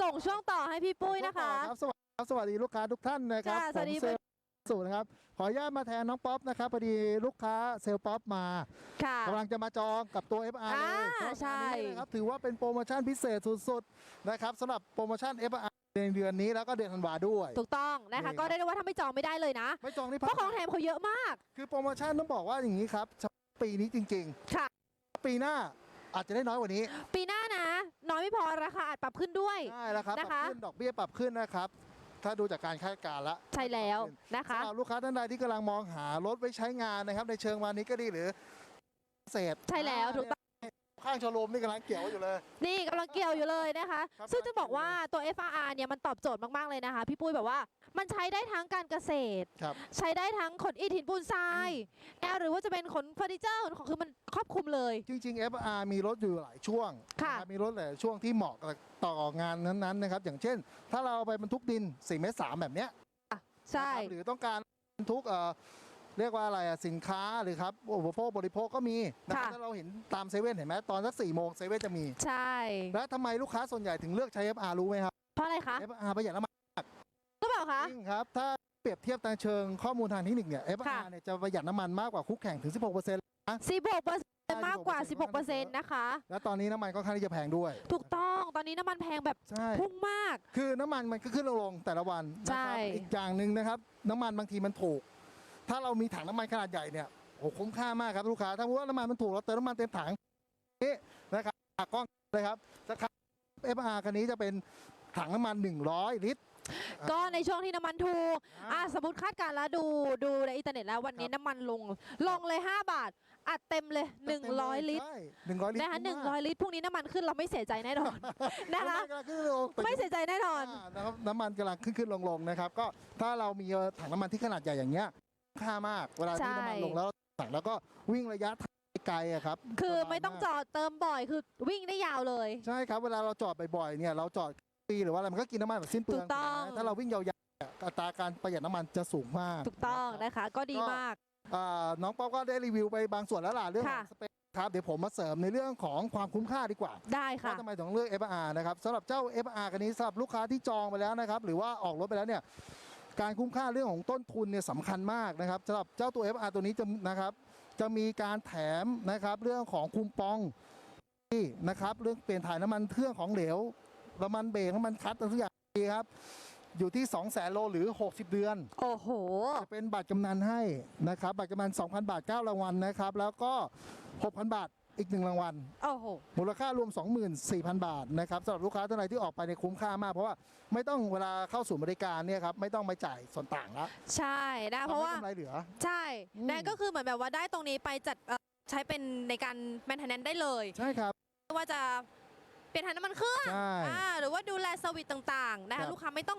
ส่งช่วงต่อให้พี่ปุ้ยนะคะ ครับสวัสดีครับสวัสดีลูกค้าทุกท่านนะครับค่ะสวัสดีผมเซลล์สูนะครับ ขออนุญาตมาแทนน้องป๊อปนะครับพอดีลูกค้าเซลล์ป๊อปมาค่ะกำลังจะมาจองกับตัว FR เลยอ่าเพราะใช่ งานนี้นะครับถือว่าเป็นโปรโมชั่นพิเศษสุดๆนะครับสำหรับโปรโมชั่น FR ในเดือนนี้แล้วก็เดือนธันวาด้วย ถูกต้องนะนี่ครัคะ บ ก็ได้ว่าถ้าไม่จองไม่ได้เลยนะไม่จองนี่เพราะของแถมเขาเยอะมากคือโปรโมชั่นต้องบอกว่าอย่างนี้ครับเฉพาะปีนี้จริงค่ะ ๆ ปีหน้าอาจจะได้น้อยกว่านี้ ปีห น้านะน้อยไม่พอราคาอาจปรับขึ้นด้วย ใช่แล้วครับปนะรับคะขึ้นดอกเบี้ยปรับขึ้นนะครับ ถ้าดูจากการคาดการณ์ละใช่แล้วนะคะ สำหรับลูกค้าท่านใดที่กำลังมองหารถไว้ใช้งานนะครับ ในเชิงวานิชก็ดีหรือเศษใช่แล้วถูกต้อง ข้างโชว์รูมนี่กำลังเกี่ยวอยู่เลย นี่กำลังเกี่ยวอยู่เลยนะคะ ครับซึ่งจะบอกว่าตัว FRR เนี่ยมันตอบโจทย์มาก ๆ เลยนะคะ พี่ปุ้ยแบบว่ามันใช้ได้ทั้งการเกษตร ครับ ใช้ได้ทั้งขนอิฐหินปูนทรายแอลหรือว่าจะเป็นขนเฟอร์นิเจอร์ขนของคือมันครอบคลุมเลย จริงๆ FR มีรถอยู่หลายช่วงค่ะนะครับมีรถหลายช่วงที่เหมาะกับต่องานนั้นๆนะครับ อย่างเช่น ถ้าเราเอาไปบรรทุกดิน4เมตร3แบบเนี้ยใช่ นะครับหรือต้องการบรรทุกเอ่อ เรียกว่าอะไรอะสินค้าหรือครับอุปโภคบริโภคก็มีนะครับค่ะ ถ้าเราเห็นตามเซเว่นเห็นไหมตอนสักสี่โมงเซเว่นจะมี ใช่ แล้วทำไมลูกค้าส่วนใหญ่ถึงเลือกใช้ FR รู้ไหมครับ เพราะอะไรคะ FR ประหยัดน้ำมันก็เปล่าคะ จริงครับ ถ้าเปรียบเทียบทางเชิงข้อมูลทางเทคนิคเนี่ย FR ค่ะเนี่ยจะประหยัดน้ำมันมากกว่าคู่แข่งถึง 16%เ16เปอร์เซ็นต์มากกว่า 16เปอร์เซ็นต์นะคะ แล้วตอนนี้น้ำมันก็ค่อนข้างที่จะแพงด้วย ถูกต้องตอนนี้น้ำมันแพงแบบใช่ พุ่งมาก คือน้ำมันมันก็ขึ้นลงๆแต่ละวันนะใช่ครับอีกอย่างหนึ่งนะครับ น้ำมันบางทีมันถูก ถ้าเรามีถังน้ำมันขนาดใหญ่เนี่ยโอ้คุ้มค่ามากครับลูกค้า ถ้าพูดว่าน้ำมันมันถูกเราเติมน้ำมันเต็มถังนี่นะครับอะกล้องเลยครับสักครั้ง FR คันนี้จะเป็นถังน้ำมัน 100 ลิตร ก็ในช่วงที่น้ำมันถูกอะสมมติคาดการณ์แล้วดูดูในอินเทอร์เน็ตแล้ววันนี้ครับน้ำมันลง ลงเลย 5 บาท อัดเต็มเลย 100 ลิตรใช่100ลิตรนะคะคุ้มมาก100 ลิตรพรุ่งนี้น้ำมันขึ้นเราไม่เสียใจแน่นอนนะคะำมักำลังขึ้นลงแต่ไม่เสียใจแน่นอนอ่านะครับน้ำมันกำลังขึ้นขึ้นลงลงนะครับ ก็ถ้าเรามีถังน้ำมันที่ขนาดใหญ่อย่างเงี้ย ค่ามาก เวลาที่ใช่น้ำมันลงแล้วถังแล้วก็วิ่งระยะทางไกลอะครับคือสบายไม่ต้องากจอดเติมบ่อยคือวิ่งได้ยาวเลย ใช่ครับเวลาเราจอดบ่อยๆเนี่ยเราจอดปีหรือว่าอะไรมันก็กินน้ำมันแบบสิ้นเปลืองถูกต้องนะถ้าเราวิ่งยาวๆอัตราการประหยัดน้ำมันจะสูงมากถูกต้องนะคะ ก็ดีมากอ่าน้องป๊อปก็ได้รีวิวไปบางส่วนแล้วล่ะเรื่องขค่ะองสเปคครับเดี๋ยวผมมาเสริมในเรื่องของความคุ้มค่าดีกว่า ได้ค่ะว่าทำไมถึงเลือก FR นะครับสำหรับเจ้า FR คันนี้สำหรับลูกค้าที่จองไปแล้วนะครับ หรือว่าออกรถไปแล้วเนี่ย การคุ้มค่าเรื่องของต้นทุนเนี่ยสำคัญมากนะครับสำหรับเจ้าตัว FR ตัวนี้จะนะครับ จะมีการแถมนะครับเรื่องของคุมปองที่นะครับเรื่องเปลี่ยนถ่ายน้ำมันเครื่องของเหลวน้ำมันเบรกน้ำมันคลัตช์ทุกอย่างดีครับอยู่ที่ 2 0 0แสนโลหรือ 60 เดือน โอ้โห จะเป็นบัตรกำนันให้นะครับ บัตรกำนัน 2,000 บาท 9 รางวัลนะครับ แล้วก็ 6,000 บาท อีก1รางวัล โอ้โห มูลค่ารวม 24,000 บาทนะครับสำหรับลูกค้าท่านใดที่ออกไปในยคุ้มค่ามาก เพราะว่าไม่ต้องเวลาเข้าสู่บริการเนี่ยครับไม่ต้องไปจ่ายส่วนต่างละใช่นะเพราะว่า ทำให้กำไรเหลือ ใช่อืม นั่นก็คือเหมือนแบบว่าได้ตรงนี้ไปจัดเอ่อใช้เป็นในการแมนเทนแนนได้เลยใช่ครับ ไม่ว่าจะเปลี่ยนถ่ายน้ำมันเครื่องใช่อ่าหรือว่าดูแลเซอร์วิสต่างๆนะครัคะบลูกค้าไม่ต้อง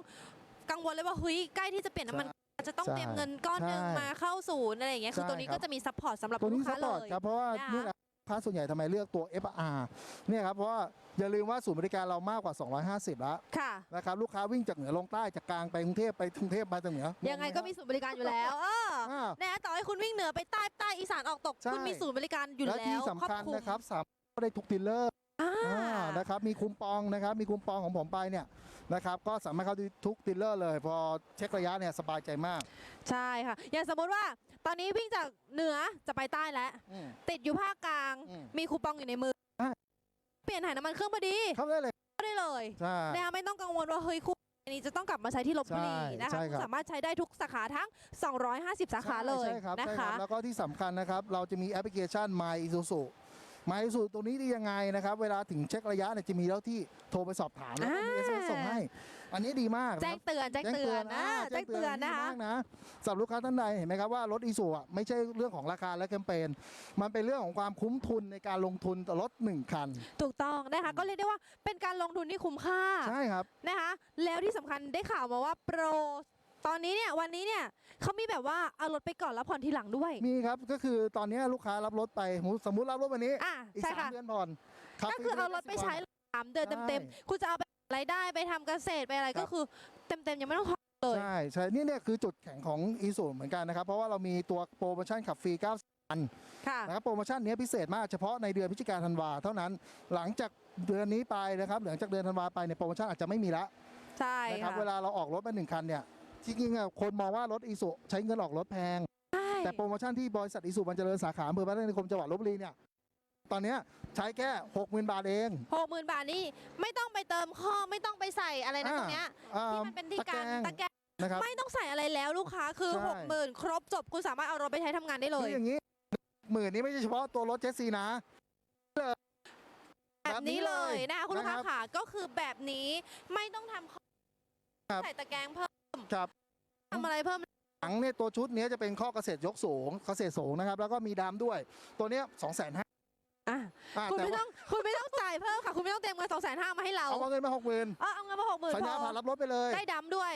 กังวลเลยว่าเฮ้ยใกล้ที่จะเปลี่ยนน้ำมันจะต้องใช่เตรียมเงินก้อนหนึ่งใช่มาเข้าศูนย์อะไรอย่างเงี้ยคือใช่ตัวนี้ครับ ก็จะมีซัพพอร์ตสำหรับตัวลูนี้กสค้าปเลอร์ตย ครับเพราะว่านะคะ นี่แหละ ลูกค้าส่วนใหญ่ทำไมเลือกตัว FR เนี่ยครับเพราะว่าอย่าลืมว่าศูนย์บริการเรามากกว่า 250 แล้วค่ะนะครับลูกค้าวิ่งจากเหนือลงใต้จากกลางไปกรุงเทพไปกรุงเทพมาจากเหนือยังไงก็มีศูนย์บริการอยู่แล้วเอออ่านะต่อให้คุณวิ่งเหนือไปใต้ใต้อีสานออกตกใช่คุณมีศูนย์บริการอยู่และแล้ที่วสำคัญรอบลุมนะครับสามารถได้ทุกดีลเลอร์อ่าอ่านะครับมีคูปองนะครับมีคูปองของผมไปเนี่ยนะครับก็สามารถเข้าทุกดีลเลอร์เลย พอเช็คระยะเนี่ยสบายใจมาก ใช่ค่ะอย่างสมมติว่า ตอนนี้วิ่งจากเหนือจะไปใต้แล้ว อืม ติดอยู่ภาคกลาง อืมมีคูปองอยู่ในมือใช่เปลี่ยนถ่ายน้ำมันเครื่องพอดีเข้าได้เลยก็ได้เลยใช่ นะคะไม่ต้องกังวลว่าเฮ้ยคูปองนี้จะต้องกลับมาใช้ที่ลบบุรีใช่นะคะใช่ครับ สามารถใช้ได้ทุกสาขาทั้ง 250 สาขาเลยใช่ครับนะใช่คคะรับแล้วก็ที่สำคัญนะครับ เราจะมีแอปพลิเคชัน My Isuzu My Isuzu ตัวนี้ดียังไงนะครับ เวลาถึงเช็คระยะเนี่ยจะมีแล้วที่โทรไปสอบถามแล้วก็มี อ่า SMS ส่งให้ อันนี้ดีมากนะแจ้คงรับเตือนแจ้งเตือนนะาแจ้งเตือนนะคะดีมากนะสำหรับลูกค้าท่านใดเห็นไหมครับว่ารถอีซูอะไม่ใช่เรื่องของราคาและแคมเปญมันเป็นเรื่องของความคุ้มทุนในการลงทุนต่อรถหนึ่งคัน ถูกต้องนะคะก็เรียกได้ว่าเป็นการลงทุนที่คุ้มค่าใช่ครับนะคะแล้วที่สำคัญได้ข่าวมาว่าโปรตอนนี้เนี่ยวันนี้เนี่ยเขามีแบบว่าเอารถไปก่อนแล้วผ่อนทีหลังด้วย มีครับก็คือตอนนี้ลูกค้ารับรถไปสมมุติรับรถวันนี้อะอีกใช่สาค่ะมเดือนผ่อนขับก็คือฟเอารถไปใช้สามเดือนเต็มๆคุณจะเอาไป รายได้ไปทำเกษตรไปอะไรครัก็บคือ เต็มๆยังไม่ต้องผ่อนเลย ใช่ใช่นี่เนี่ยคือจุดแข็งของอีซูเหมือนกันนะครับ เพราะว่าเรามีตัวโปรโมชั่นขับฟรี9อันค่ะ นะครับโปรโมชั่นนี้พิเศษมากเฉพาะในเดือนพฤศจิกาธันวาเท่านั้นหลังจากเดือนนี้ไปนะครับหลังจากเดือนธันวาไปเนี่ยโปรโมชั่นอาจจะไม่มีละใช่นะครับค่ะเวลาเราออกรถมาหนึ่งคันเนี่ยที่จริงๆอะคนมองว่ารถอีสุใช้เงินออกรถแพง ใช่แต่โปรโมชั่นที่บริษัทอีสุมันเจริญสาขาอำเภอพระนครจังหวัดลบบุรีเนี่ย ตอนเนี้ยใช้แค่หกหมื่นบาทเองหกหมื่นบาทนี่ไม่ต้องไปเติมข้อไม่ต้องไปใส่อะไรนะอ่าตรงเนี้ยอ่าที่มันเป็นที่ตะแกการรงตะแกรงนะครับ ไม่ต้องใส่อะไรแล้วลูกค้าคือใช่ หกหมื่นครบจบคุณสามารถเอารถไปใช้ทำงานได้เลคืย ออย่างนี้หมื่นนี้ไม่ใช่เฉพาะตัวรถเจสซีนะ แบบนี้เลยนะคะคุณลูกค้านะครับค่ะก็คือแบบนี้ไม่ต้องทำข้อครับ ใส่ตะแกรงเพิ่มครับ ทำอะไรเพิ่ม หลังเนี่ยตัวชุดเนี้ยจะเป็นข้อเกษตรยกสูงเกษตรสูงนะครับ แล้วก็มีดามด้วย ตัวเนี้ยสองแสนห้า อะคุณแต่ไม่ว่า ต้องคุณไม่ต้องจ่ายเพิ่มค่ะ คุณไม่ต้องเต็มเงินสองแสนห้ามาให้เราเอาเงินมาหกหมื่นเออเอาเงินมาหกหมื่นสัญพญาอผ่านรับรถไปเลยได้ดำด้วย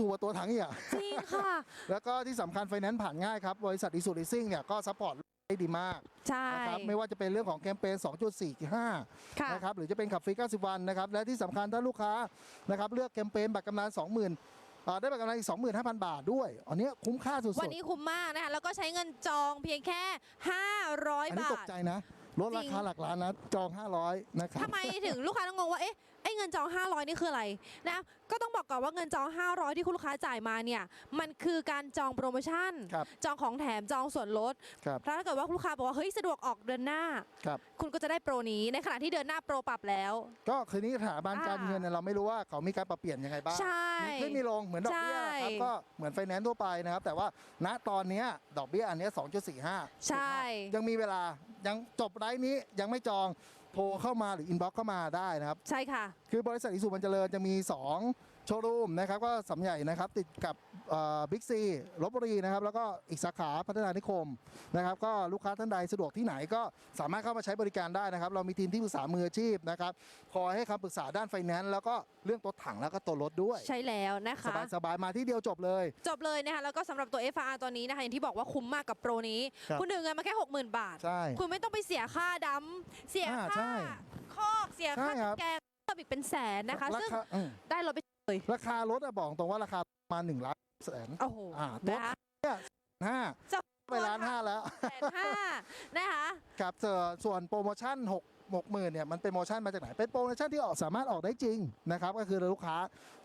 ตัวตัวถังอีกอะ จริงค่ะ แล้วก็ที่สำคัญไฟแนนซ์ผ่านง่ายครับ บริษัทอิสุริซิ่งเนี่ยก็ซัพพอร์ตได้ดีมากใช่นะครับไม่ว่าจะเป็นเรื่องของแคมเปญ 2.4ค่ะ นะครับหรือจะเป็นขับฟรี 90 วันนะครับและที่สำคัญถ้าลูกค้านะครับเลือกแคมเปญบัตรกำนัน20,000อ่า ได้บัตรกำนันอีก25,000 บาทด้วย อันเนี้ยคุ้มค่าสุดวันนี้คุ้มมากนะคะแล้วก็ใช้เงินจองเพียงแค่ๆ500อันนี้บาตกทใจนะลดราคาหลักล้านนะจอง 500 นะครับทำไมถึงลูกค้าต้องงงว่าเอ๊ะ ไอ้เงินจอง 500 นี่คืออะไรนะก็ต้องบอกก่อนว่าเงินจอง 500 ที่คุณลูกค้าจ่ายมาเนี่ยมันคือการจองโปรโมชั่น ครับจองของแถมจองส่วนลดครับถ้าเกิดว่าคุณลูกค้าบอกว่าเฮ้ยสะดวกออกเดือนหน้า ครับ คุณก็จะได้โปรนี้ในขณะที่เดือนหน้าโปรปรับแล้ว ก็คือนี้สถาบันอ่า การเงินเนี่ยเราไม่รู้ว่าเขามีการปรับเปลี่ยนยังไงบ้างใช่ มีขึ้นมีลงเหมือนดอกเบี้ยใช่ครับก็เหมือนไฟแนนซ์ทั่วไปนะครับ แต่ว่าณตอนเนี้ยดอกเบี้ยอันเนี้ย2.45 ใช่ ยังมีเวลายังจบไลฟ์นี้ยังไม่จอง โทรเข้ามาหรืออินบ็อกเข้ามาได้นะครับ ใช่ค่ะ คือบริษัทอิสุมันเจริญจะมี2โชว์รูมนะครับก็สำใหญ่นะครับติดกับบิ๊กซีลบบุรีนะครับแล้วก็อีกสาขาพัฒนานิคมนะครับก็ลูกค้าท่านใดสะดวกที่ไหนก็สามารถเข้ามาใช้บริการได้นะครับ เรามีทีมที่ปรึกษามืออาชีพนะครับคอยให้คำปรึกษาด้านไฟแนนซ์แล้วก็เรื่องตัวถังแล้วก็ตัวรถด้วย ใช่แล้วนะสคะบายสบายๆมาที่เดียวจบเลย จบเลยนะคะแล้วก็สำหรับตัว FR ตัวนี้นะคะอย่างที่บอกว่าคุ้มมากกับโปรนี้ครับคุณดึงเงินมาแค่ 60,000 บาทใช่คุณไม่ต้องไปเสียค่าดำเสียอ่าค่าใช่คอกเสียค่าใช่ครับแกงเพิ่มอีกเป็นแสนนะคะราซึ่งคาอืมได้รถไปเล ย ราคารถอะบอกตรงว่าราคาประมาณหนึ่งล้านแสนโอ้โหอ่าตัวนะคะห้าจะไปล้านห้าแล้วแสนห้านะคะครับส่วนส่วนโปรโมชั่น6 6หมื่นเนี่ยมันเป็นโปรโมชั่นมาจากไหน เป็นโปรโมชั่นที่ออกสามารถออกได้จริงนะครับก็คือลูกค้า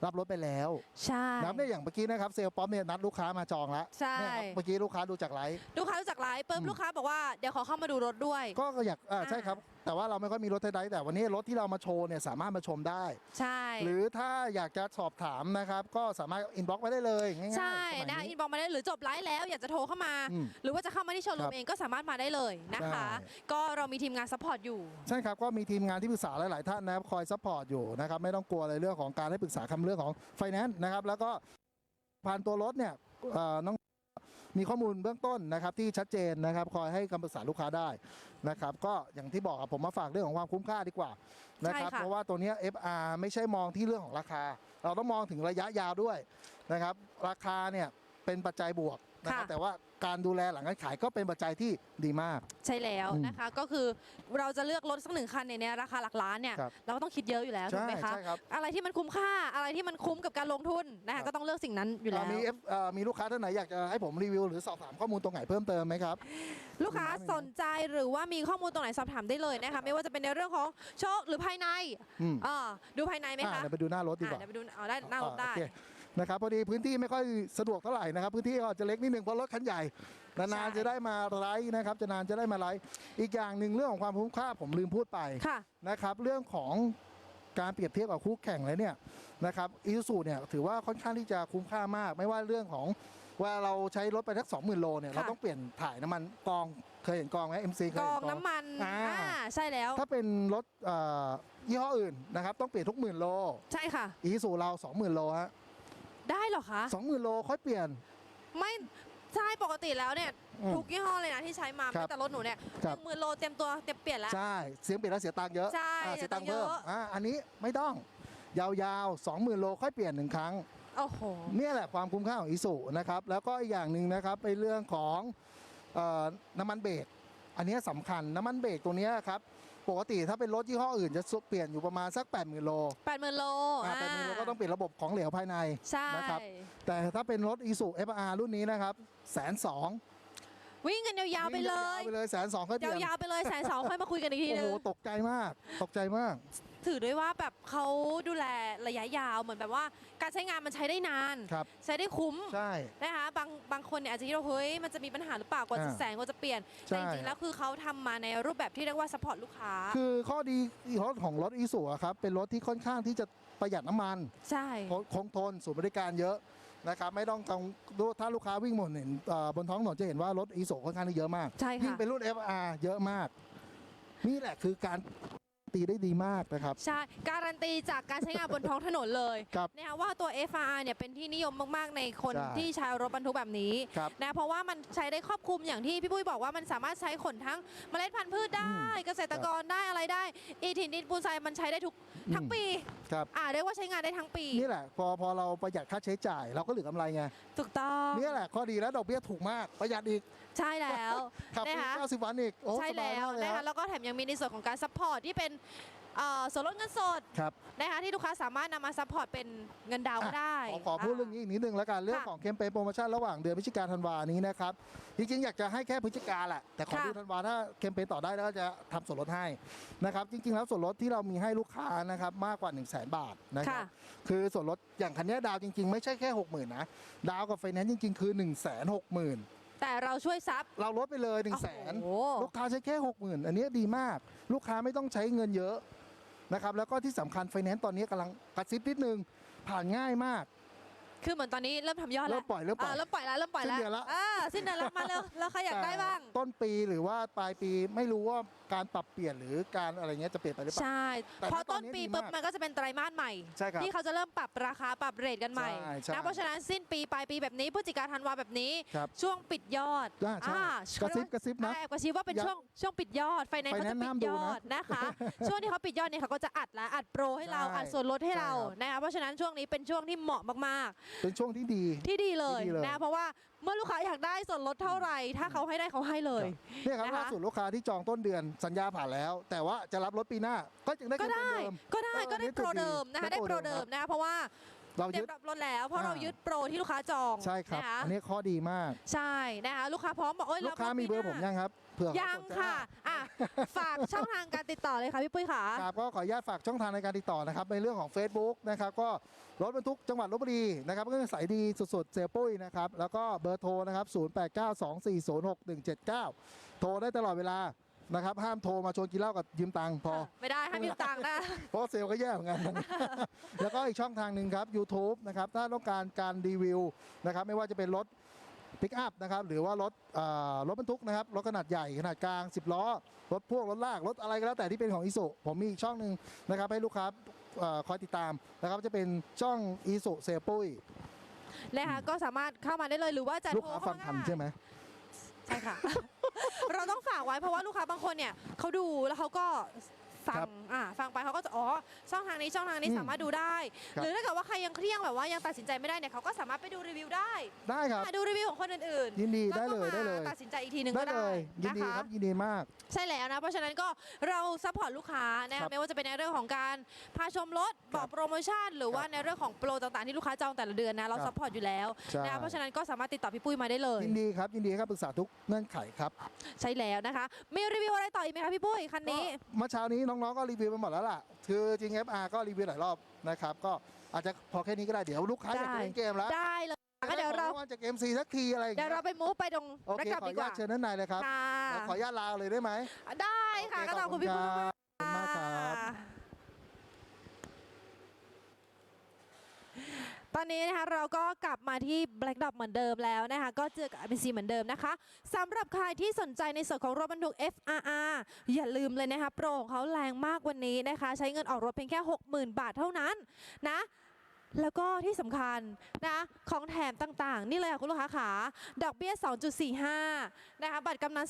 รับรถไปแล้ว ใช่นะครับเนี่ยอย่างเมื่อกี้นะครับเซลล์ป๊อปเนี่ยนัดลูกค้ามาจองแล้วใช่เนี่ยครับเมื่อกี้ลูกค้าดูจากไลฟ์ลูกค้ารู้จักไลฟ์ปุ๊บอืมลูกค้าบอกว่าเดี๋ยวขอเข้ามาดูรถด้วย ก็อยากอ่าอ่าใช่ครับ แต่ว่าเราไม่ค่อยมีรถไทยๆแต่วันนี้รถที่เรามาโชว์เนี่ยสามารถมาชมได้ ใช่ หรือถ้าอยากจะสอบถามนะครับ ก็สามารถอินบ็อกซ์ไปได้เลยง่ายๆใช่สมัย นะคะอินี้นบอกมาได้หรือจบไลฟ์แล้วอยากจะโทรเข้ามา อืมหรือว่าจะเข้ามาที่โชว์รูครัมบเองก็สามารถมาได้เลยนะคะใช่ก็เรามีทีมงานซัพพอร์ตอยู่ ใช่ครับก็มีทีมงานที่ปรึกษาหลาย ๆ ท่านนะครับคอยซัพพอร์ตอยู่นะครับไม่ต้องกลัวเลยเรื่องของการให้ปรึกษาคำเรื่องของไฟแนนซ์นะครับแล้วก็ผ่านตัวรถเนี่ยเอ่อน้องมีข้อมูลเบื้องต้นนะครับที่ชัดเจนนะครับคอยให้คำปรึกษาลูกค้าได้ นะครับก็อย่างที่บอกอะผมมาฝากเรื่องของความคุ้มค่าดีกว่านะครับใช่ค่ะเพราะว่าตัวเนี้ย FR ไม่ใช่มองที่เรื่องของราคา เราต้องมองถึงระยะยาวด้วยนะครับราคาเนี่ยเป็นปัจจัยบวก นะครับแต่ว่าการดูแลหลังการขายก็เป็นปัจจัยที่ดีมาก ใช่แล้วอืมนะคะ ก็คือเราจะเลือกรถสักหนึ่งคันในเนี้ยราคาหลักล้านเนี่ยครับเราก็ต้องคิดเยอะอยู่แล้วถูกใช่ไหมคะใช่ครับอะไรที่มันคุ้มค่าอะไรที่มันคุ้มกับการลงทุนนะครัคะบ ก็ต้องเลือกสิ่งนั้นอยู่แล้วเอ่อมี F เอ่อมีลูกค้าท่านไหนอยากจะให้ผมรีวิวหรือสอบถามข้อมูลตรงไหนเพิ่มเติมไหมครับ ลูกค้าสนใจหรือว่ามีข้อมูลตรงไหนสอบถามได้เลยนะคะ ไม่ว่าจะเป็นในเรื่องของโชคหรือภายในอืมอ่าดูภายในไหมอ่าคะเดี๋ยวไปดูหน้ารถดีกอ่าว่าเดี๋ยวไปดูเอาได้หน้ารถได้ อ่าโอเค นะครับพอดีพื้นที่ไม่ค่อยสะดวกเท่าไหร่นะครับ พื้นที่ก็จะเล็กนิดนึงเพราะรถคันใหญ่นานใช่ๆจะได้มาไลฟ์นะครับจะนานจะได้มาไลฟ์อีกอย่างหนึ่งเรื่องของความคุ้มค่าผมลืมพูดไปค่ะนะครับ เรื่องของการเปรียบเทียบกับคู่แข่งเลยเนี่ยนะครับอีซูซูเนี่ยถือว่าค่อนข้างที่จะคุ้มค่ามาก ไม่ว่าเรื่องของเว่าเราใช้รถไปทักสองหมื่นโลเนี่ยค่ะเราต้องเปลี่ยนถ่ายน้ำมันกองเคยเห็นกองไหม MC เคกยอเห็งนกองน้ำมันอ่าอ่าใช่แล้ว ถ้าเป็นรถเอ่อยี่ห้ออื่นนะครับต้องเปลี่ยนทุกหมื่นโลใช่ค่ะอีซูเราสองหมื่นโลฮะ ได้เหรอคะ สองหมื่นโลค่อยเปลี่ยน ไม่ใช่ปกติแล้วเนี่ยอืมทุกยี่ห้อเลยนะที่ใช้มาครับแม้แต่รถหนูเนี่ยคหรับ นึ่งหมื่นโลเต็มตัวเต็มเปลี่ยนแล้ว ใช่ เสียงเปลี่ยนแล้วเสียตังค์เยอะใช่อ่าเสีเสียยตัตังงค์ค์เพิ่มเยอะ อ่าอันนี้ไม่ต้อง ยาวๆ 20,000 โลค่อยเปลี่ยนหนึ่งครั้ง โอ้โห เนี่ยแหละความคุ้มค่าของอีสุนะครับ แล้วก็อีกอย่างหนึ่งนะครับเป็นเรื่องของเอ่อน้ำมันเบรกอันเนี้ยสำคัญน้ำมันเบรกตัวเนี้ยครับ ปกติถ้าเป็นรถยี่ห้ออื่นจะเปลี่ยนอยู่ประมาณสัก 80,000 โลแปดหมื่นโลอ่าแปดหมื่นโลก็ต้องเปลี่ยนระบบของเหลวภายในใช่นะครับแต่ถ้าเป็นรถอีสุ FR รุ่นนี้นะครับแสนสองวิ่งกันยาวๆไปเลวิ่งยไปเลยแสนสองค่อยเปลี่ยนยาวๆไปเลยแสนสองค่อยมาคุยกันอีกทีโอ้นึโหงตกใจมากตกใจมาก ถือด้วยว่าแบบเขาดูแลระยะยาวเหมือนแบบว่า การใช้งานมันใช้ได้นาน ครับ ใช้ได้คุ้มใช่ นะคะบางบางคนเนี่ยอาจจะคิดว่าเฮ้ยมันจะมีปัญหาหรือเปล่ากว่าจะอ่าแสนกว่าจะเปลี่ยนใช่ แต่จริงๆแล้วคือเขาทำมาในรูปแบบที่เรียกว่าซัพพอร์ตลูกค้า คือข้อดีรถของรถอีสุครับเป็นรถที่ค่อนข้างที่จะประหยัดน้ำมัน ใช่ คงทนศูนย์บริการเยอะนะครับไม่ต้องกังดูถ้าลูกค้าวิ่งบนเห็นเอ่อบนท้องถนนจะเห็นว่ารถอีสุค่อนข้างที่เยอะมากใช่ยิ่งค่ะเป็นรุ่น FR เยอะมาก นี่แหละคือการ ตีได้ดีมากนะครับ ใช่การันตีจากการใช้งานบนท้องถนนเลยครับนะคะว่าตัว FR เนี่ยเป็นที่นิยมมากๆในคนใช่ที่ใช้รถบรรทุกแบบนี้ครับนะเพราะว่ามันใช้ได้ครอบคลุมอย่างที่พี่ปุ้ยบอกว่ามันสามารถใช้ขนทั้งเมล็ดพันธุ์พืชได้ เกษตรกรได้อะไรได้ อีถิ่นดินปูนทรายมันใช้ได้ทุกทั้งปี ครับอ่าเรียกว่าใช้งานได้ทั้งปีนี่แหละพอพอเราประหยัดค่าใช้จ่ายเราก็เหลือกำไรไงถูกต้องนี่แหละข้อดีแล้วดอกเบี้ยถูกมากประหยัดอีกใช่แล้วขับนะคะเก้าสิบวันอีกโอ้ใช่สบายแล้วมากเลยนะคะฮะแล้วก็แถมยังมีในส่วนของการซัพพอร์ตที่เป็นเอ่อส่วนลดเงินสดครับ นะคะที่ลูกค้าสามารถนำมาซัพพอร์ตเป็นเงินดาวน์ก็ได้ขอขอพูดเรื่องนี้อีกนิดนึงแล้วกันเรื่องค่ะของแคมเปญโปรโมชั่นระหว่างเดือนพฤศจิกาธันวานี้นะครับจริงๆอยากจะให้แค่พฤศจิกาแหละแต่ขอค่ะดูธันวาถ้าแคมเปญต่อได้แล้วก็จะทำส่วนลดให้นะครับจริงๆแล้วส่วนลดที่เรามีให้ลูกค้านะครับมากกว่า 1 0 0 0 0แบาทนะครัค่ะบคือส่วนลดอย่างคันนี้ดาวจริง ๆ ไม่ใช่แค่ 60,000นะดาวกับไฟแนนซ์จริง ๆ คือ 1 6 0 0 0 0 แต่เราช่วยซับ เราลดไปเลย1 0 0 0 0แสนโอ้โห ลูกค้าใช้แค่60,000 อันนี้ดีมาก ลูกค้าไม่ต้องใช้เงินเยอะนะครับแล้วก็ที่สำคัญไฟแนนซ์ตอนนี้กำลังกระซิบนิดนึงผ่านง่ายมาก คือเหมือนตอนนี้เริ่มทำยอดเริ่แล้วมปล่อยเริ่มปล่อยอ่าเริ่มปล่อยแล้วเริ่มปล่อยแล้วสิ้นเดือนละ อ่าสิ้นเดือนแล้วมาเร็วแล้วใครอยากได้บ้าง แต่ต้นปีหรือว่าปลายปีไม่รู้ว่าการปรับเปลี่ยนหรือการอะไรเงี้ยจะเปลี่ยนไปหรือเปล่า ใช่แต่พอณตต้อนนนี้ปีดีปุ๊บมากมันก็จะเป็นไตรมาสใหม่ ใช่ครับที่เขาจะเริ่มปรับราคาปรับเรทกันใหม่ใช่ใช่นะเพราะฉะนั้นสิ้นปีปลายปีแบบนี้พฤศจิกาธันวาแบบนี้ ครับ ช่วงปิดยอดอ่าใช่อ่ากระซิบกระซิบนะ แอบกระซิบว่าเป็นอย่าช่วงช่วงปิดยอดไฟแนนซ์เขาจะ Finance ปิห้ามดดูยนะอดนะคะ ช่วงที่เขาปิดยอดเนี่ยเขาก็จะอัดและอัดโปรให้เราใช่อัดส่วนลดให้เราใช่ครับ นะคะเพราะฉะนั้นช่วงนี้เป็นช่วงที่เหมาะมากเป็นช่วงที่ดีๆที่ดีเลยที่ดีเลย นะ เพราะว่าเมื่อลูกค้าอยากได้ส่วนลดเท่าไหร่ ถ้าเขาให้ได้เขาให้เลย เนี่ยครับนะคะ ล่าสุดลูกค้าที่จองต้นเดือนสัญญาผ่านแล้ว แต่ว่าจะรับรถปีหน้าก็ยังได้ก็แค่ได้เดิมก็ได้เออก็ได้นี่โปรจุดดีเดิมนะคะ ได้ได้โปโปรรเดิเดิมมนะคะเพราะว่าเราเตรียึยด มรับรถแล้ว เพราะอ่า เรายึดโปรที่ลูกค้าจองใช่ครับ นะคะอันนี้ข้อดีมาก ใช่นะคะ ลูกค้าพร้อมบอกเอ้ยลูกค้าถมีเบอร์ปีผมหน้ายังครับเผื่อเขายังสนใจค่ะอะ ฝากช่องทางการติดต่อเลยค่ะพี่ปุ้ยค่ะ ครับก็ขออนุญาตฝากช่องทางในการติดต่อนะครับในเรื่องของ Facebook นะครับก็รถบรรทุกจังหวัดลบบุรีนะครับก็สายดีสุดๆเซลปุ้ยนะครับแล้วก็เบอร์โทรนะครับ0892406179 โทรได้ตลอดเวลานะครับห้ามโทรมาชวนกินเหล้ากับยืมตังค์พอ ไม่ได้ให้มีตังค์นะ เพราะว่าเซลล์ก็แย่เหมือนกัน แล้วก็อีกช่องทางหนึ่งครับ YouTube นะครับถ้าต้องการการรีวิวนะครับไม่ว่าจะเป็นรถ ปิกอัพนะครับหรือว่ารถเอ่อรถบรรทุกนะครับรถขนาดใหญ่ขนาดกลาง 10 ล้อ รถพ่วงรถลาก รถอะไรก็แล้วแต่ที่เป็นของอิสุผมมีอีกช่องหนึ่งนะครับให้ลูกค้าเอ่อคอยติดตามนะครับจะเป็นช่องอิสุเซลปุ้ยนะคะก็สามารถเข้ามาได้เลยหรือว่าจะลูกโทรค้าเข้าฟังมาทันใช่ไหมใช่ค่ะ เราต้องฝากไว้เพราะว่าลูกค้าบางคนเนี่ยเขาดูแล้วเขาก็ ฟัครังบอ่าฟังไปเขาก็จะอ๋อช่องทางนี้ช่องทางนี้อืมสามารถดูได้ ครับ หรือถ้าเกิดว่าใครยังเครียงแบบว่ายังตัดสินใจไม่ได้เนี่ยเขาก็สามารถไปดูรีวิวได้ได้ครับ อะดูรีวิวของคนอื่นยินดีๆได้เลยก็ได้เลยมาตัดสินใจอีกทีหนึ่งได้ก็เลได้ยยินนะดีคะ ครับยินดีมาก ใช่แล้วนะ เพราะฉะนั้นก็เราซัพพอร์ตลูกค้านะครัคะบไม่ว่าจะเป็นในเรื่องของการพาชมรถบอกโปรโมชั่น หรือว่าในเรื่องของโปรต่างๆที่ลูกค้าจองแต่ละเดือนนะเราครับซัพพอร์ตอยู่แล้วใช่ นะคะเพราะฉะนั้นก็สามารถติดต่อพี่ปุ้ยมาได้เลย ยินดีครับยินดีครับปรึกษาทุกเงื่อนไขครับใช่แล้วนะคะ มีรีวิวอะไรต่ออีกไหมคะพี่ปุ้ยคันนี้ ก็เมื่อเช้านี้น้องๆก็รีวิวไปหมดแล้วล่ะ คือจริง FR ก็รีวิวหลายรอบนะครับ ก็อาจจะพอแค่นี้ก็ได้เดี๋ยวลูกค้าอยากจะเล่นเกมแล้วได้เลยงั้นเดี๋ยวเราขอรางวัลจากเกมซีสักทีอะไรอย่างเดี๋ยวเงี้ยเราไปมูฟไปตรงโอแร็กเคดับขออดีนุกญาว่าตเชิญด้านในเลยครับค่ะแล้วขออนุญาตลาเลยได้ไหม ได้ค่ะ โอก็เขอบคุณพี่ปุ้ยรัมาก บขอบคุณมากครับ ตอนนี้นะคะเราก็กลับมาที่ Black Dog เหมือนเดิมแล้วนะคะก็เจอกับ RBC เหมือนเดิมนะคะสำหรับใครที่สนใจในส่วนของรถบรรทุก FRR อย่าลืมเลยนะคะโปรของเขาแรงมากวันนี้นะคะ ใช้เงินออกรถเพียงแค่ 60,000 บาทเท่านั้นนะ แล้วก็ที่สำคัญนะของแถมต่างๆ นี่เลยค่ะคุณลูกค้าขาดอกเบี้ย 2.45 นะคะบัตรกำนัน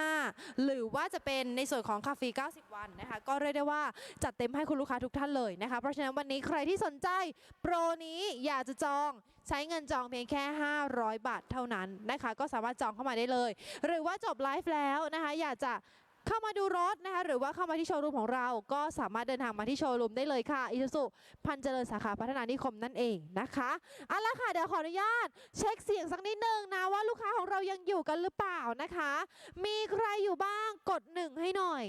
25,000 หรือว่าจะเป็นในส่วนของคาฟรี90 วันนะคะก็เรียกได้ว่าจัดเต็มให้คุณลูกค้าทุกท่านเลยนะคะเพราะฉะนั้นวันนี้ใครที่สนใจโปรนี้อยากจะจองใช้เงินจองเพียงแค่ 500 บาทเท่านั้นนะคะก็สามารถจองเข้ามาได้เลย หรือว่าจบไลฟ์แล้วนะคะอยากจะ เข้ามาดูรถนะคะหรือว่าเข้ามาที่โชว์รูมของเราก็สามารถเดินทางมาที่โชว์รูมได้เลยค่ะอิซูซุพันเจริญสาขาพัฒนานิคมนั่นเองนะคะเอาละค่ะเดี๋ยวขออนุญาต เช็คเสียงสักนิดนึงนะว่าลูกค้าของเรายังอยู่กันหรือเปล่านะคะ มีใครอยู่บ้างกดหนึ่งให้หน่อย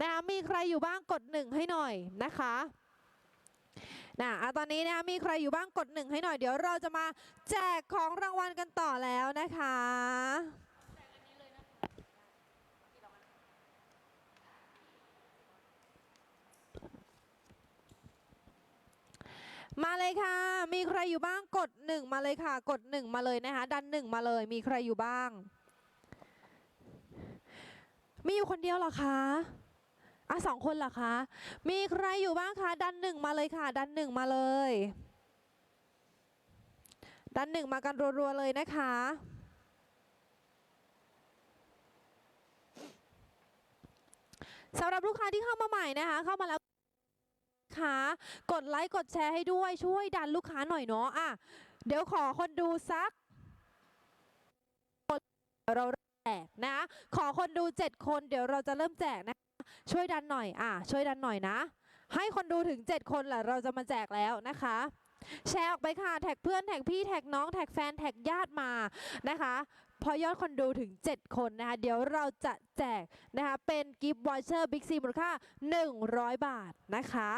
นะคะมีใครอยู่บ้างกดหนึ่งให้หน่อยนะคะนะอะตอนนี้นะคะมีใครอยู่บ้างกดหนึ่งให้หน่อยเดี๋ยวเราจะมาแจกของรางวัลกันต่อแล้วนะคะ มาเลยค่ะ มีใครอยู่บ้างกดหนึ่งมาเลยค่ะ กดหนึ่งมาเลยนะคะ ดันหนึ่งมาเลย มีใครอยู่บ้าง มีอยู่คนเดียวเหรอคะอะสองคนเหรอคะ มีใครอยู่บ้างคะ ดันหนึ่งมาเลยค่ะ ดันหนึ่งมาเลย ดันหนึ่งมากันรัวๆเลยนะคะสำหรับลูกค้าที่เข้ามาใหม่นะคะ เข้ามาแล้ว คะกดไลค์กดแชร์ให้ด้วยช่วยดันลูกค้าหน่อยเนาะอะเดี๋ยวขอคนดูสักเราแจกนะขอคนดู 7 คนเดี๋ยวเราจะเริ่มแจกนะ ช่วยดันหน่อยอะช่วยดันหน่อยนะ ให้คนดูถึง 7 คนแหละเราจะมาแจกแล้วนะคะแชร์ออกไปค่ะ แท็กเพื่อนแท็กพี่แท็กน้องแท็กแฟนแท็กญาติมานะคะ พอยอดคนดูถึง 7 คนนะคะ เดี๋ยวเราจะแจกนะคะ เป็นกิฟต์วอเชอร์บิ๊กซีมูลค่า 100 บาทนะคะ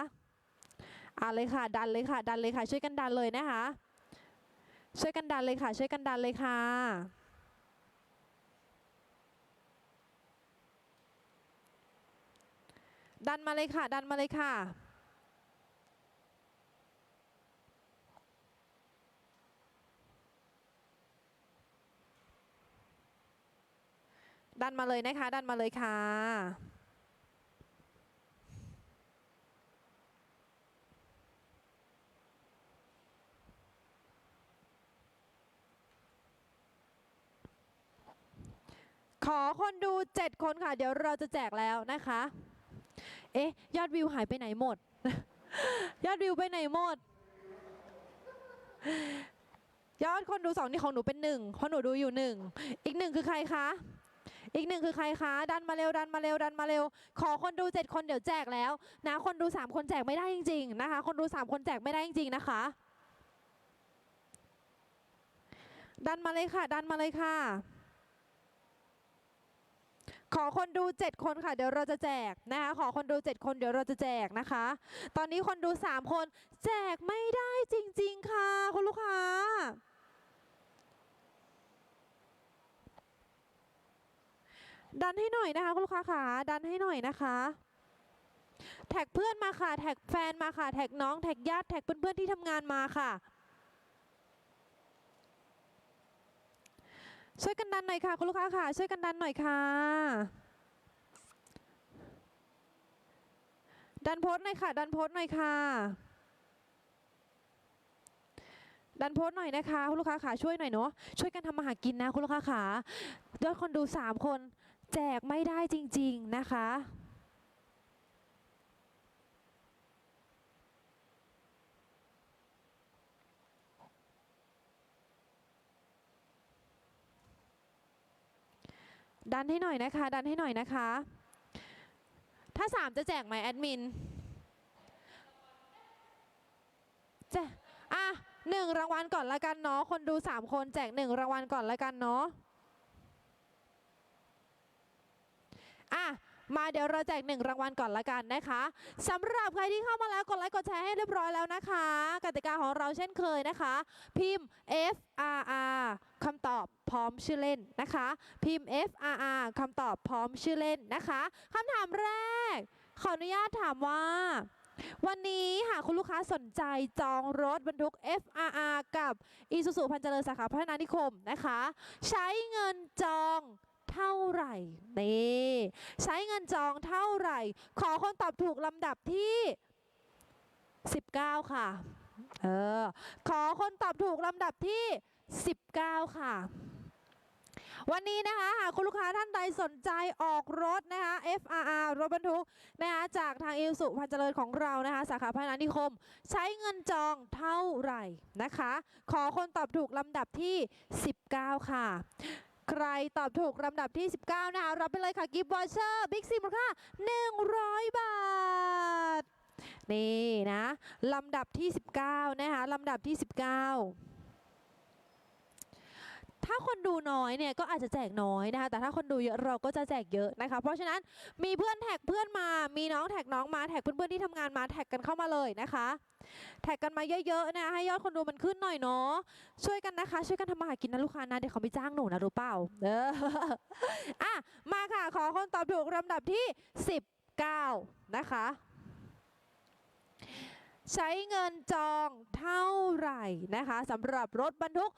อาเลยค่ะ ดันเลยค่ะ ดันเลยค่ะ ช่วยกันดันเลยนะคะ ช่วยกันดันเลยค่ะ ช่วยกันดันเลยค่ะ ดันมาเลยค่ะ ดันมาเลยค่ะดันมาเลยนะคะ ดันมาเลยค่ะ อคนดู 7 คนค่ะ เดี๋ยวเราจะแจกแล้วนะคะ เอ๊ะ ยอดวิวหายไปไหนหมด ยอดวิวไปไหนหมด ยอดคนดูสองนี่ของหนูเป็นหนึ่งเพราะหนูดูอยู่หนึ่งอีกหนึ่งคือใครคะอีกหนึ่งคือใครคะ ดันมาเร็วดันมาเร็วดันมาเร็ว ขอคนดู 7 คนเดี๋ยวแจกแล้วนะคนดู 3 คนแจกไม่ได้จริง ๆ นะคะ คนดู 3 คนแจกไม่ได้จริง ๆ นะคะ ดันมาเลยค่ะ ดันมาเลยค่ะ ขอคนดู 7 คนค่ะเดี๋ยวเราจะแจกนะคะ ขอคนดู 7 คนเดี๋ยวเราจะแจกนะคะ ตอนนี้คนดู 3 คน แจกไม่ได้จริง ๆ ค่ะ คุณลูกค้า ดันให้หน่อยนะคะคุณลูกค้าค่ะดันให้หน่อยนะคะ แท็กเพื่อนมาค่ะ แท็กแฟนมาค่ะ แท็กน้องแท็กญาติแท็กเพื่อนๆที่ทำงานมาค่ะ ช่วยกันดันหน่อยค่ะคุณลูกค้าค่ะ ช่วยกันดันหน่อยค่ะ ดันโพสหน่อยค่ะ ดันโพสหน่อยค่ะ ดันโพสหน่อยนะคะคุณลูกค้าค่ะช่วยหน่อยเนาะช่วยกันทำมาหากินนะคุณลูกค้าค่ะยอดคนดู 3 คน แจกไม่ได้จริง ๆ นะคะ ดันให้หน่อยนะคะ ดันให้หน่อยนะคะ ถ้า 3 จะแจกไหมแอดมินจกอะหนึ่งรางวัลก่อนละกันเนาะคนดู 3 คนแจกหนึ่งรางวัลก่อนละกันเนาะอะมาเดี๋ยวเราแจกหนึ่งรางวัลก่อนละกันนะคะสำหรับใครที่เข้ามาแล้วกดไลค์กดแชร์ให้เรียบร้อยแล้วนะคะกติกาของเราเช่นเคยนะคะ พิมพ์ F R R คำตอบ พร้อมชื่อเล่นนะคะ พิมพ์ F R R คำตอบพร้อมชื่อเล่นนะคะคำถามแรก ขออนุญาตถามว่า วันนี้หากคุณลูกค้าสนใจจองรถบรรทุก FRR กับ i s u z u พันเจริญสาขาพัฒนานิคมนะคะ ใช้เงินจองเท่าไหร่นี่ใช้เงินจองเท่าไหร่ ขอคนตอบถูกลำดับที่ 19 ค่ะ เออ ขอคนตอบถูกลำดับที่ 19 ค่ะ วันนี้นะคะหากคุณลูกค้าท่านใดสนใจออกรถนะคะ FRR รถบรรทุกนะคะจากทางอิสุพันเจริญของเรานะคะ สาขาพนานิคม ใช้เงินจองเท่าไหร่นะคะ ขอคนตอบถูกลำดับที่ 19 ค่ะใครตอบถูกลำดับที่ 19 นะคะ รับไปเลยค่ะ กิฟต์วอเชอร์บิ๊กซีมูลค่า 100 บาท นี่นะ ลำดับที่ 19 นะคะ ลำดับที่ 19 ถ้าคนดูน้อยเนี่ยก็อาจจะแจกน้อยนะคะ แต่ถ้าคนดูเยอะเราก็จะแจกเยอะนะคะ เพราะฉะนั้นมีเพื่อนแท็กเพื่อนมา มีน้องแท็กน้องมาแท็กเพื่อนๆที่ทำงานมาแท็กกันเข้ามาเลยนะคะ แท็กกันมาเยอะๆนะให้ยอดคนดูมันขึ้นหน่อยเนาะช่วยกันนะคะ ช่วยกันทำมาหากินนะลูกค้านะเดี๋ยวเขาไม่จ้างหนูนะรู้เปล่าเอออะมาค่ะขอคนตอบถูกลำดับที่ 19 นะคะ ใช้เงินจองเท่าไหร่นะคะสำหรับรถบรรทุก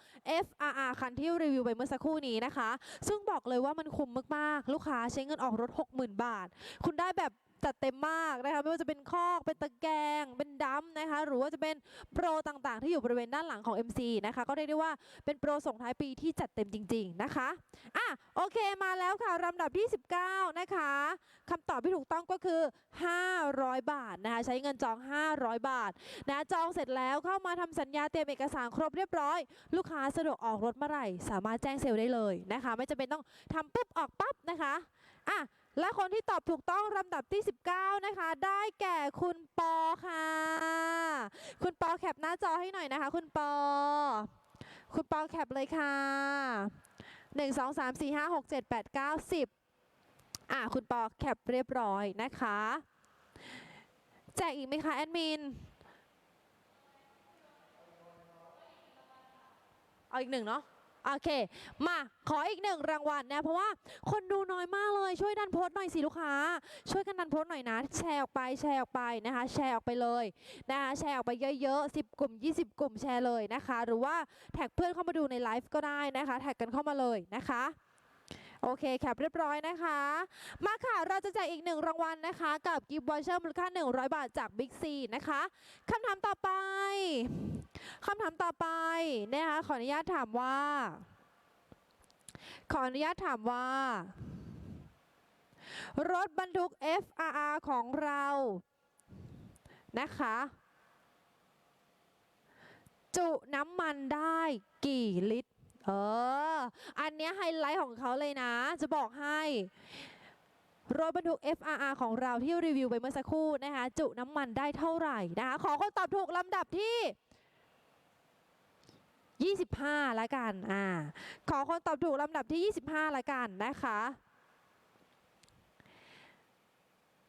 FRR คันที่รีวิวไปเมื่อสักครู่นี้นะคะ ซึ่งบอกเลยว่ามันคุ้มมากๆ ลูกค้าใช้เงินออกรถ 60,000 บาท คุณได้แบบ จัดเต็มมากนะคะไม่ว่าจะเป็นคอกเป็นตะแกรงเป็นดัมนะคะหรือว่าจะเป็นโปรต่างๆ ที่อยู่บริเวณด้านหลังของ MC นะคะก็เรียกได้ว่าเป็นโปรส่งท้ายปีที่จัดเต็มจริง ๆนะคะอะโอเคมาแล้วค่ะลำดับที่ 19 นะคะคำตอบที่ถูกต้องก็คือ 500 บาทนะคะใช้เงินจอง 500 บาทนะจองเสร็จแล้วเข้ามาทำสัญญาเตรียมเอกสารครบเรียบร้อย ลูกค้าสะดวกออกรถเมื่อไหร่ สามารถแจ้งเซลล์ได้เลยนะคะ ไม่จำเป็นต้องทำปุ๊บออกปั๊บนะคะอะ และคนที่ตอบถูกต้องลำดับที่ 19 นะคะ ได้แก่คุณปอค่ะ คุณปอแคปหน้าจอให้หน่อยนะคะ คุณปอ คุณปอแคปเลยค่ะ 1 2 3 4 5 6 7 8 9 10 อะ คุณปอแคปเรียบร้อยนะคะ แจกอีกไหมคะ แอดมิน เอาอีกหนึ่งเนาะ โอเค มาขออีกหนึ่งรางวัลนะ เพราะว่าคนดูน้อยมากเลยช่วยดันโพสต์หน่อยสิลูกค้า ช่วยกันดันโพสต์หน่อยนะ แชร์ออกไปแชร์ออกไปนะคะ แชร์ออกไปเลยนะคะแชร์ออกไปเยอะๆ 10 กลุ่ม 20 กลุ่มแชร์เลยนะคะ หรือว่าแท็กเพื่อนเข้ามาดูในไลฟ์ก็ได้นะคะ แท็กกันเข้ามาเลยนะคะ โอเคแคปเรียบร้อยนะคะ มาค่ะเราจะแจกอีกหนึ่งรางวัลนะคะ กับกิฟต์วอเชอร์มูลค่า 100 บาทจาก Big C นะคะคำถามต่อไปคำถามต่อไปนะคะขออนุญาตถามว่า ขออนุญาตถามว่า รถบรรทุก FRR ของเรานะคะจุน้ำมันได้กี่ลิตร เออ อันเนี้ยไฮไลท์ของเขาเลยนะ จะบอกให้รถบรรทุก FRR ของเราที่รีวิวไปเมื่อสักครู่นะคะ จุน้ำมันได้เท่าไหร่นะคะ ขอคนตอบถูกลำดับที่ 25 ละกัน อ่า ขอคนตอบถูกลำดับที่ 25 ละกันนะคะ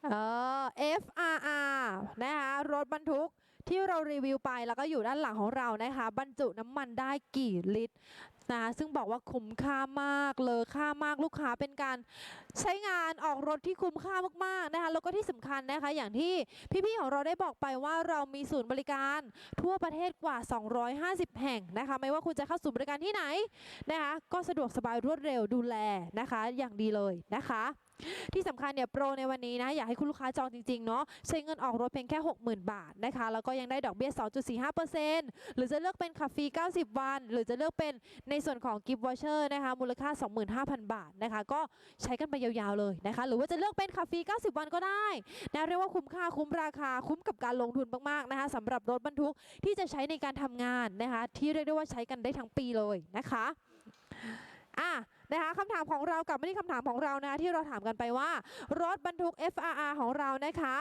เออ FRR นะคะรถบรรทุกที่เรารีวิวไปแล้วก็อยู่ด้านหลังของเรานะคะ บรรจุน้ำมันได้กี่ลิตร นะซึ่งบอกว่าคุ้มค่ามากเลยค่ามากลูกค้าเป็นการใช้งานออกรถที่คุ้มค่ามากๆนะคะแล้วก็ที่สำคัญนะคะอย่างที่พี่ๆของเราได้บอกไปว่าเรามีศูนย์บริการทั่วประเทศกว่า 250 แห่งนะคะไม่ว่าคุณจะเข้าศูนย์บริการที่ไหนนะคะก็สะดวกสบายรวดเร็วดูแลนะคะ อย่างดีเลยนะคะ ที่สำคัญเนี่ยโปรในวันนี้นะอยากให้คุณลูกค้าจองจริงๆเนาะใช้เงินออกรถเพียงแค่ 60,000 บาทนะคะแล้วก็ยังได้ดอกเบี้ย 2.45%หรือจะเลือกเป็นขับฟรี90 วัน หรือจะเลือกเป็นในส่วนของกิฟต์วอเชอร์นะคะมูลค่า 25,000 บาทนะคะก็ใช้กันไปยาวๆเลยนะคะหรือว่าจะเลือกเป็นขับฟรี90 วันก็ได้นะเรียกว่าคุ้มค่าคุ้มราคาคุ้มกับการลงทุนมากๆนะคะสำหรับรถบรรทุกที่จะใช้ในการทำงานนะคะที่เรียกได้ว่าใช้กันได้ทั้งปีเลยนะคะอะ นะคะคำถามของเรากลับมาที่คำถามของเรานะคะที่เราถามกันไปว่า รถบรรทุก FRR ของเรานะคะ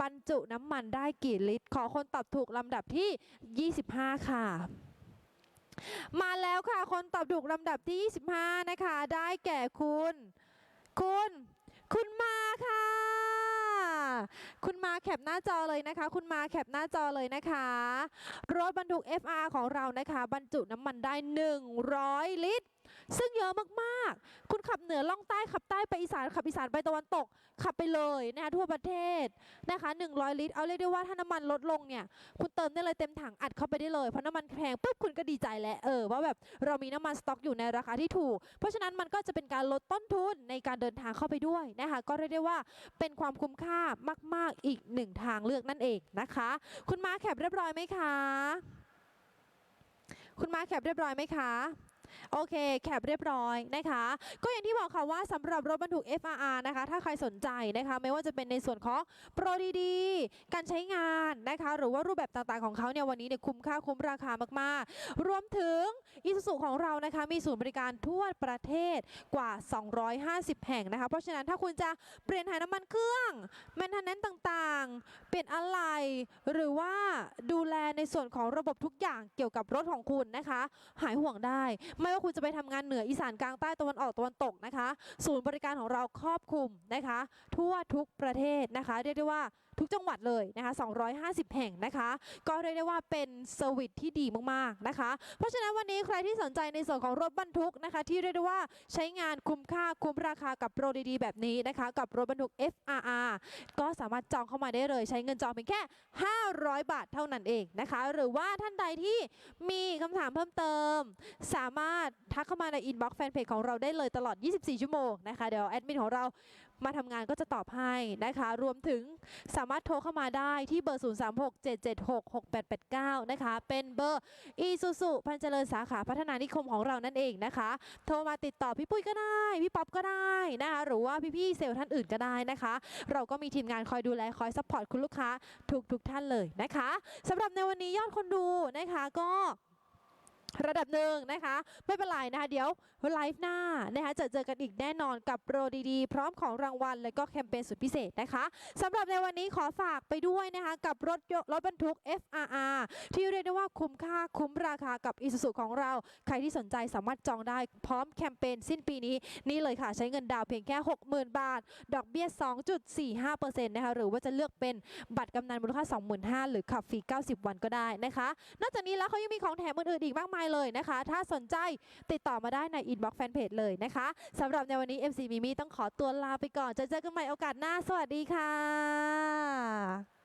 บรรจุน้ำมันได้กี่ลิตร ขอคนตอบถูกลำดับที่ 25 ค่ะ มาแล้วค่ะ คนตอบถูกลำดับที่ 25 นะคะ ได้แก่คุณ คุณคุณมาค่ะ คุณมาแคปหน้าจอเลยนะคะ คุณมาแคปหน้าจอเลยนะคะ รถบรรทุก FR ของเรานะคะ บรรจุน้ำมันได้ 100 ลิตร ซึ่งเยอะมากๆ คุณขับเหนือล่องใต้ขับใต้ไปอีสานขับอีสานไปตะวันตก ขับไปเลยนะคะทั่วประเทศนะคะ100 ลิตร เอาเรียกได้ว่าถ้าน้ำมันลดลงเนี่ย คุณเติมได้เลยเต็มถังอัดเข้าไปได้เลย เพราะน้ำมันแพงปุ๊บคุณก็ดีใจแล้วเออว่าแบบเรามีน้ำมันสต็อกอยู่ในราคาที่ถูก เพราะฉะนั้นมันก็จะเป็นการลดต้นทุนในการเดินทางเข้าไปด้วยนะคะก็เรียกได้ว่าเป็นความคุ้มค่ามาก ๆอีกหนึ่งทางเลือกนั่นเองนะคะ คุณมาแคปเรียบร้อยไหมคะ คุณมาแคปเรียบร้อยไหมคะ โอเค แคปเรียบร้อยนะคะ ก็อย่างที่บอกค่ะว่าสำหรับรถบรรทุก FRR นะคะ ถ้าใครสนใจนะคะ ไม่ว่าจะเป็นในส่วนของโปรดีๆ การใช้งานนะคะ หรือว่ารูปแบบต่างๆของเขาเนี่ยวันนี้เนี่ยคุ้มค่าคุ้มราคามากๆ รวมถึงอีซูซูของเรานะคะ มีศูนย์บริการทั่วประเทศกว่า 250 แห่งนะคะ เพราะฉะนั้นถ้าคุณจะเปลี่ยนถ่ายน้ำมันเครื่องแมนเทนแนนต่างๆ เปลี่ยนอะไหล่หรือว่าดูแลในส่วนของระบบทุกอย่างเกี่ยวกับรถของคุณนะคะ หายห่วงได้ไม่ว่าคุณจะไปทำงานเหนืออีสานกลางใต้ตะวันออกตะวันตกนะคะ ศูนย์บริการของเราครอบคลุมนะคะ ทั่วทุกประเทศนะคะ เรียกได้ว่า ทุกจังหวัดเลยนะคะ 250 แห่งนะคะ ก็เรียกได้ว่าเป็นเซอร์วิสที่ดีมากๆนะคะ เพราะฉะนั้นวันนี้ใครที่สนใจในส่วนของรถบรรทุกนะคะ ที่เรียกได้ว่าใช้งานคุ้มค่าคุ้มราคากับโปรดีๆ แบบนี้นะคะ กับรถบรรทุก FRR ก็สามารถจองเข้ามาได้เลย ใช้เงินจองเพียงแค่ 500 บาทเท่านั้นเองนะคะ หรือว่าท่านใดที่มีคำถามเพิ่มเติม สามารถทักเข้ามาในอินบ็อกซ์แฟนเพจของเราได้เลยตลอด 24 ชั่วโมงนะคะเดี๋ยวแอดมินของเรา มาทำงานก็จะตอบให้นะคะ รวมถึงสามารถโทรเข้ามาได้ที่เบอร์ 0367766889 นะคะ เป็นเบอร์อีซูซูพันเจริญสาขาพัฒนานิคมของเรานั่นเองนะคะ โทรมาติดต่อพี่ปุ้ยก็ได้ พี่ป๊อปก็ได้นะคะ หรือว่าพี่ๆเซลล์ท่านอื่นก็ได้นะคะ เราก็มีทีมงานคอยดูแลคอยซัพพอร์ตคุณลูกค้าทุกทุกๆท่านเลยนะคะสำหรับในวันนี้ยอดคนดูนะคะก็ ระดับหนึ่งนะคะ ไม่เป็นไรนะคะ เดี๋ยวไลฟ์หน้านะคะจะเจอกันอีกแน่นอนกับโปรดีๆ พร้อมของรางวัล และก็แคมเปญสุดพิเศษนะคะสำหรับในวันนี้ขอฝากไปด้วยนะคะ กับรถยรถบรรทุก FRR ที่เรียกได้ว่าคุ้มค่าคุ้มราคากับอีซูซูของเรา ใครที่สนใจสามารถจองได้พร้อมแคมเปญสิ้นปีนี้ นี่เลยค่ะใช้เงินดาวเพียงแค่ 60,000 บาท ดอกเบี้ย 2.45%นะคะหรือว่าจะเลือกเป็นบัตรกำนันมูลค่า 25,000หรือขับฟรี 90 วันก็ได้นะคะ นอกจากนี้แล้วเขายังมีของแถมอื่นๆอีกมากมายเลยนะคะ ถ้าสนใจติดต่อมาได้ในอินบ็อกซ์แฟนเพจเลยนะคะสำหรับในวันนี้ MC มิมีต้องขอตัวลาไปก่อนจะเจอกันใหม่โอกาสหน้า สวัสดีค่ะ